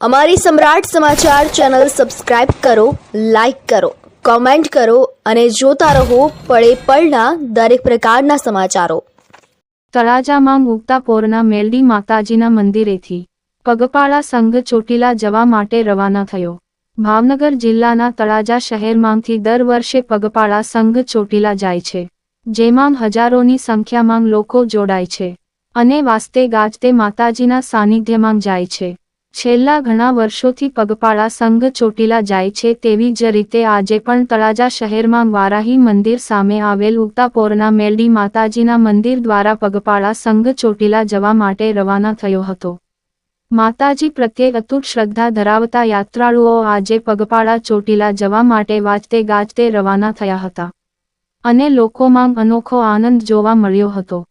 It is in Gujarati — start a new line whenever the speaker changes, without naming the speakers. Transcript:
અમારી સમ્રાટ સમાચાર ચેનલ સબસ્ક્રાઇબ કરો, લાઇક કરો, કોમેન્ટ કરો અને જોતા રહો પળે પળના દરેક પ્રકારના સમાચારો.
તળાજામાં ઉગતા પોરના મેલડી માતાજીના મંદિરેથી પગપાળા સંઘ ચોટીલા જવા માટે રવાના થયો. ભાવનગર જિલ્લાના તળાજા શહેરમાંથી દર વર્ષે પગપાળા સંઘ ચોટીલા જાય છે, જેમાં હજારોની સંખ્યામાં લોકો જોડાય છે અને વાસ્તે ગાજતે માતાજીના સાનિધ્યમાં જાય છે. છેલ્લા ઘણા વર્ષોથી પગપાળા સંઘ ચોટીલા જાય છે તેવી જ રીતે આજે પણ તળાજા શહેરમાં વારાહી મંદિર સામે આવેલ ઉગતા પોરના મેલડી માતાજીના મંદિર દ્વારા પગપાળા સંઘ ચોટીલા જવા માટે રવાના થયો હતો. માતાજી પ્રત્યે અતૂટ શ્રદ્ધા ધરાવતા યાત્રાળુઓ આજે પગપાળા ચોટીલા જવા માટે વાજતે ગાજતે રવાના થયા હતા. અને લોકોમાં અનોખો આનંદ જોવા મળ્યો હતો.